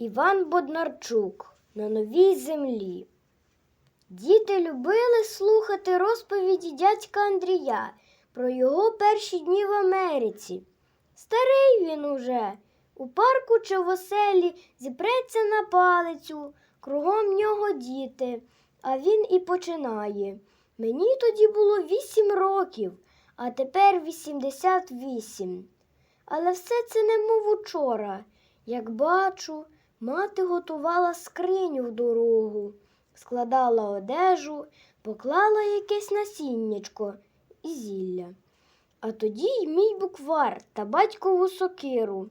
Іван Боднарчук на новій землі. Діти любили слухати розповіді дядька Андрія про його перші дні в Америці. Старий він уже. У парку чи в оселі зіпреться на палицю, кругом нього діти, а він і починає. Мені тоді було вісім років, а тепер вісімдесят вісім. Але все це немов учора. Як бачу, мати готувала скриню в дорогу, складала одежу, поклала якесь насіннячко і зілля. А тоді й мій буквар та батькову сокиру.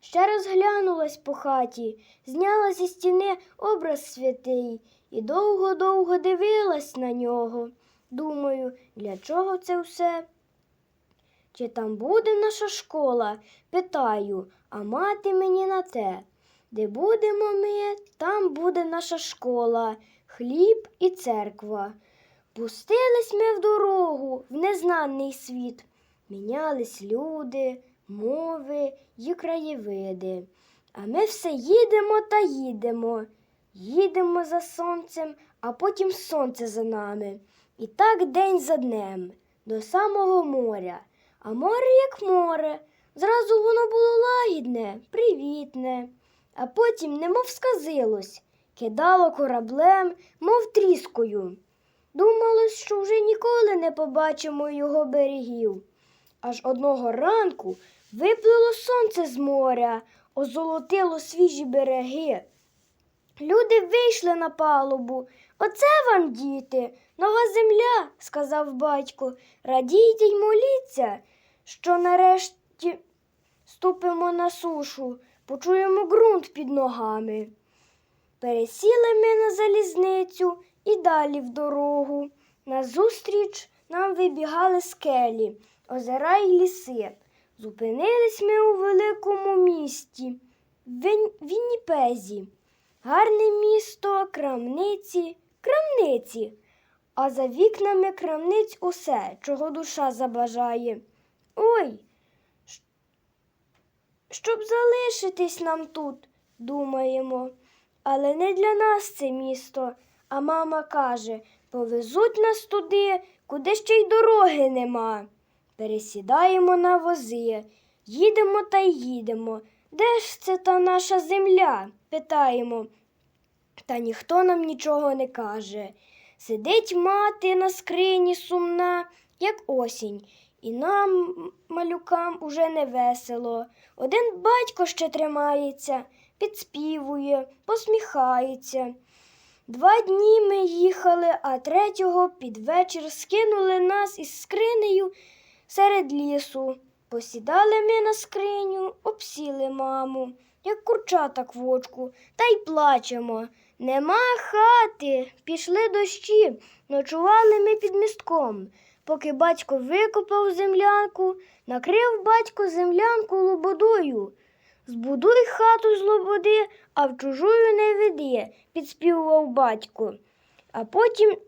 Ще раз глянулась по хаті, зняла зі стіни образ святий і довго-довго дивилась на нього. Думаю, для чого це все? Чи там буде наша школа? Питаю, а мати мені на те. Де будемо ми, там буде наша школа, хліб і церква. Пустились ми в дорогу, в незнаний світ. Мінялись люди, мови й краєвиди. А ми все їдемо та їдемо. Їдемо за сонцем, а потім сонце за нами. І так день за днем, до самого моря. А море як море. Зразу воно було лагідне, привітне, а потім немов сказилось, кидало кораблем, мов тріскою. Думалось, що вже ніколи не побачимо його берегів. Аж одного ранку виплило сонце з моря, озолотило свіжі береги. Люди вийшли на палубу. Оце вам, діти, нова земля, сказав батько. Радійте й моліться, що нарешті ступимо на сушу, почуємо ґрунт під ногами. Пересіли ми на залізницю і далі в дорогу. Назустріч нам вибігали скелі, озера й ліси. Зупинились ми у великому місті, Він- Вінніпезі. Гарне місто, крамниці, крамниці. А за вікнами крамниць усе, чого душа забажає. Ой, щоб залишитись нам тут, думаємо. Але не для нас це місто. А мама каже, повезуть нас туди, куди ще й дороги нема. Пересідаємо на вози, їдемо та й їдемо. Де ж це та наша земля? питаємо. Та ніхто нам нічого не каже. Сидить мати на скрині сумна, як осінь, і нам, малюкам, уже не весело. Один батько ще тримається, підспівує, посміхається. Два дні ми їхали, а третього під вечір скинули нас із скринею серед лісу. Посідали ми на скриню, обсіли маму, як курчата квочку, та й плачемо. Нема хати, пішли дощі, ночували ми під містком. Поки батько викопав землянку, накрив батько землянку лободою. Збудуй хату з лободи, а в чужую не веди, підспівував батько. А потім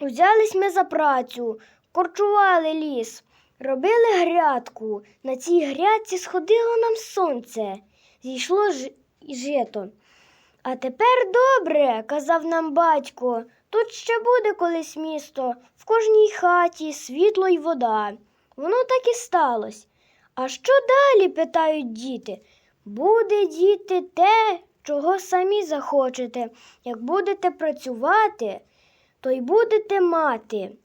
взялись ми за працю, корчували ліс, робили грядку. На цій грядці сходило нам сонце, зійшло жито. А тепер добре, казав нам батько, тут ще буде колись місто, в кожній хаті світло й вода. Воно так і сталося. А що далі? питають діти. Буде, діти, те, чого самі захочете. Як будете працювати, то й будете мати.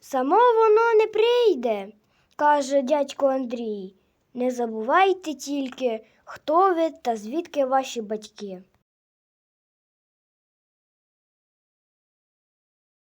Само воно не прийде, каже дядько Андрій. Не забувайте тільки, хто ви та звідки ваші батьки.